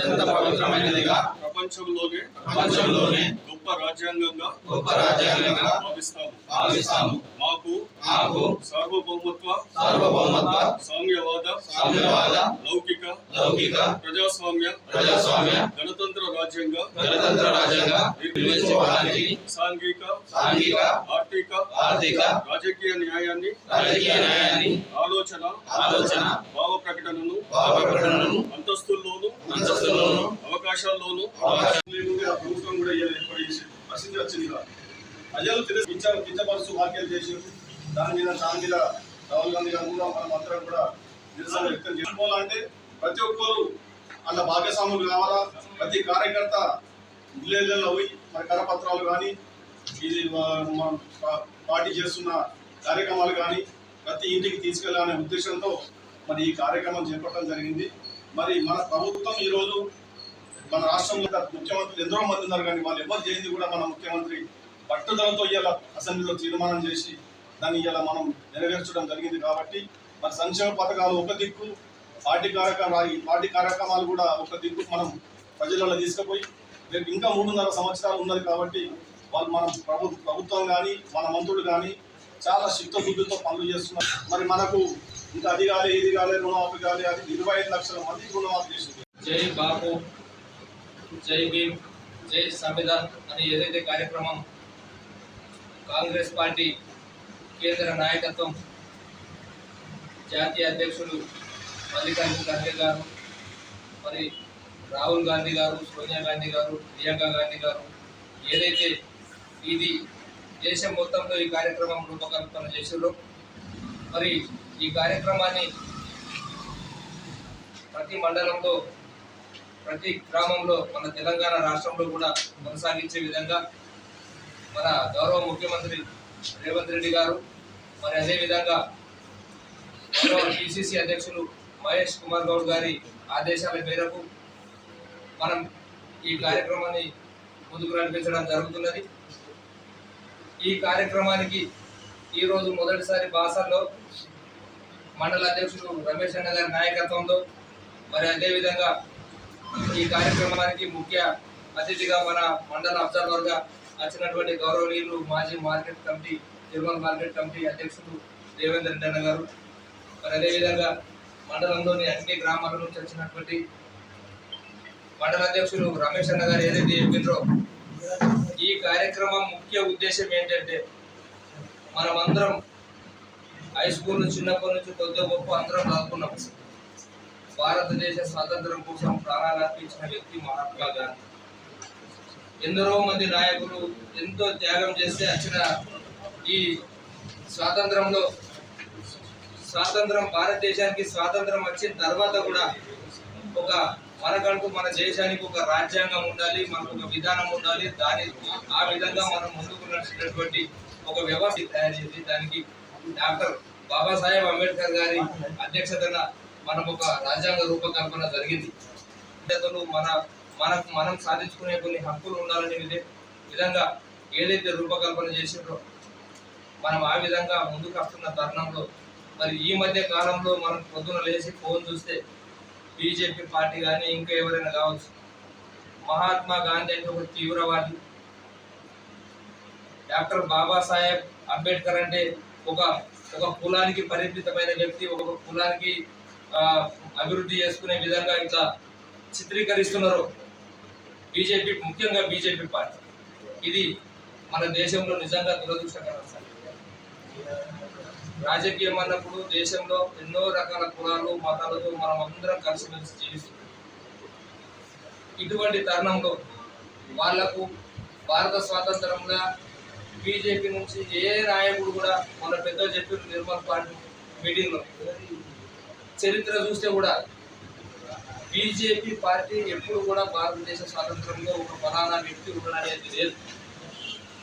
అత్యంత పవిత్రమైనదిగా ప్రపంచంలోనే ప్రపంచంలోనే గొప్ప రాజ్యాంగంగా గొప్ప రాజ్యాంగంగా భావిస్తాము. భావిస్తాము. మాకు మాకు సార్వభౌమత్వ సార్వభౌమత్వ సామ్యవాద సామ్యవాద లౌకిక లౌకిక ప్రజాస్వామ్య ప్రజాస్వామ్య గణతంత్ర రాజ్యంగా గణతంత్ర రాజ్యంగా సాంఘిక సాంఘిక ఆర్థిక ఆర్థిక రాజకీయ న్యాయాన్ని రాజకీయ న్యాయాన్ని ఆలోచన ఆలోచన భావ ప్రకటనను భావ ప్రకటనను అంతస్తుల్లోను అంతస్తులోను అవకాశాల్లోను ప్రభుత్వం కూడా ఏర్పాటు చేసి పరిస్థితి వచ్చింది? ప్రజలు తెలిసి కించ కించపరుస్తూ వ్యాఖ్యలు చేసి దాని మీద దాని మీద రాహుల్ గాంధీ గారు కూడా మనం అందరం కూడా నిరసన వ్యక్తం చేసుకోవాలంటే ప్రతి ఒక్కరు అలా భాగస్వాములు కావాలా? ప్రతి కార్యకర్త విలేజ్లలో పోయి మరి కరపత్రాలు కానీ ఇది పార్టీ చేస్తున్న కార్యక్రమాలు కానీ ప్రతి ఇంటికి తీసుకెళ్ళాలనే ఉద్దేశంతో మరి ఈ కార్యక్రమం చేపట్టడం జరిగింది. మరి మన ప్రభుత్వం ఈరోజు మన రాష్ట్రంలో ముఖ్యమంత్రులు ఎందరో మంది ఉన్నారు కానీ వాళ్ళు ఎవరు చేయింది కూడా మన ముఖ్యమంత్రి పట్టుదలతో ఇలా అసెంబ్లీలో తీర్మానం చేసి దాన్ని ఇలా మనం నెరవేర్చడం జరిగింది కాబట్టి మరి సంక్షేమ పథకాలు ఒక దిక్కు పార్టీ కార్యక్రమాలు ఈ పార్టీ కార్యక్రమాలు కూడా ఒక దిక్కు మనం ప్రజలలో తీసుకుపోయి రేపు ఇంకా మూడున్నర సంవత్సరాలు ఉన్నది కాబట్టి వాళ్ళు మన ప్రభు ప్రభుత్వం కానీ మన మంత్రులు కానీ చాలా చిత్తశుద్ధితో పనులు చేస్తున్నారు. మరి మనకు ఇంకా అది కాలే ఇది కాలే రుణమాఫీ కాలే అది ఇరవై ఐదు లక్షల మంది రుణమాఫీ చేసింది. జై బాబు జై భీమ్ జై సంవిధాన్ అని ఏదైతే కార్యక్రమం కాంగ్రెస్ పార్టీ కేంద్ర నాయకత్వం జాతీయ అధ్యక్షుడు మల్లికార్జున ఖర్గే గారు మరి రాహుల్ గాంధీ గారు సోనియా గాంధీ గారు ప్రియాంక గాంధీ గారు ఏదైతే ఇది దేశం మొత్తంలో ఈ కార్యక్రమం రూపకల్పన చేసారో మరి ఈ కార్యక్రమాన్ని ప్రతి మండలంలో ప్రతి గ్రామంలో మన తెలంగాణ రాష్ట్రంలో కూడా కొనసాగించే విధంగా మన గౌరవ ముఖ్యమంత్రి రేవంత్ రెడ్డి గారు మరి అదేవిధంగా గౌరవ పిసిసి అధ్యక్షులు మహేష్ కుమార్ గౌడ్ గారి ఆదేశాల మేరకు మనం ఈ కార్యక్రమాన్ని ముందుకు నడిపించడం జరుగుతున్నది. ఈ కార్యక్రమానికి ఈరోజు మొదటిసారి బాసల్లో మండల అధ్యక్షుడు రమేష్ అన్న గారి నాయకత్వంలో మరి అదేవిధంగా ఈ కార్యక్రమానికి ముఖ్య అతిథిగా మన మండల అబ్జర్వర్గా వచ్చినటువంటి గౌరవనీయులు మాజీ market committee Tirumala market committee అధ్యక్షుడు దేవేంద్ర రెడ్డి గారు. మరి అదేవిధంగా మండలంలోని అన్ని గ్రామాల నుంచి వచ్చినటువంటి మండల అధ్యక్షులు రమేష్ అన్న గారు ఏదైతే చెప్పిండ్రో ఈ కార్యక్రమం ముఖ్య ఉద్దేశం ఏంటంటే మనమందరం హై స్కూల్ చిన్నప్పటి నుంచి కొద్ది గొప్ప అందరం చదువుకున్నాం భారతదేశ స్వాతంత్రం కోసం ప్రాణాలు అర్పించిన వ్యక్తి మహాత్మా గాంధీ. ఎందరో మంది నాయకులు ఎంతో త్యాగం చేస్తే వచ్చిన ఈ స్వాతంత్రంలో స్వాతంత్రం భారతదేశానికి స్వాతంత్రం వచ్చిన తర్వాత కూడా ఒక మనకంటూ మన దేశానికి ఒక రాజ్యాంగం ఉండాలి మనకు ఒక విధానం ఉండాలి. దాని ఆ విధంగా మనం ముందుకు నడిచినటువంటి ఒక వ్యవస్థ తయారు చేసి దానికి డాక్టర్ బాబాసాహెబ్ అంబేద్కర్ గారి అధ్యక్షతన మనం ఒక రాజ్యాంగ రూపకల్పన జరిగింది. మన మనకు మనం సాధించుకునే కొన్ని హక్కులు ఉండాలనే విధంగా ఏదైతే రూపకల్పన చేసిండ్రో మనం ఆ విధంగా ముందుకు వస్తున్న తరుణంలో మరి ఈ మధ్య కాలంలో మనం పొద్దున లేచి ఫోన్ చూస్తే బీజేపీ పార్టీ కానీ ఇంకా ఎవరైనా కావచ్చు. మహాత్మా గాంధీ అంటే ఒక తీవ్రవాది. డాక్టర్ బాబాసాహెబ్ అంబేద్కర్ అంటే ఒక ఒక కులానికి పరిమితమైన వ్యక్తి ఒక కులానికి అభివృద్ధి చేసుకునే విధంగా ఇట్లా చిత్రీకరిస్తున్నారు. బీజేపీ ముఖ్యంగా బీజేపీ పార్టీ. ఇది మన దేశంలో నిజంగా దురదృష్టకరం సార్. రాజకీయం అన్నప్పుడు దేశంలో ఎన్నో రకాల కులాలు మతాలతో మనం అందరం కలిసిమెలిసి జీవిస్తున్నాం. ఇటువంటి తరుణంలో వాళ్ళకు భారత స్వాతంత్రంగా బీజేపీ నుంచి ఏ నాయకుడు కూడా మన పెద్ద చెప్పారు నిర్మల్ పార్టీ మీటింగ్లో చరిత్ర చూస్తే కూడా బీజేపీ పార్టీ ఎప్పుడు కూడా భారతదేశ స్వాతంత్రంలో ఒక ఫలానా వ్యక్తి ఉండడం అనేది లేదు.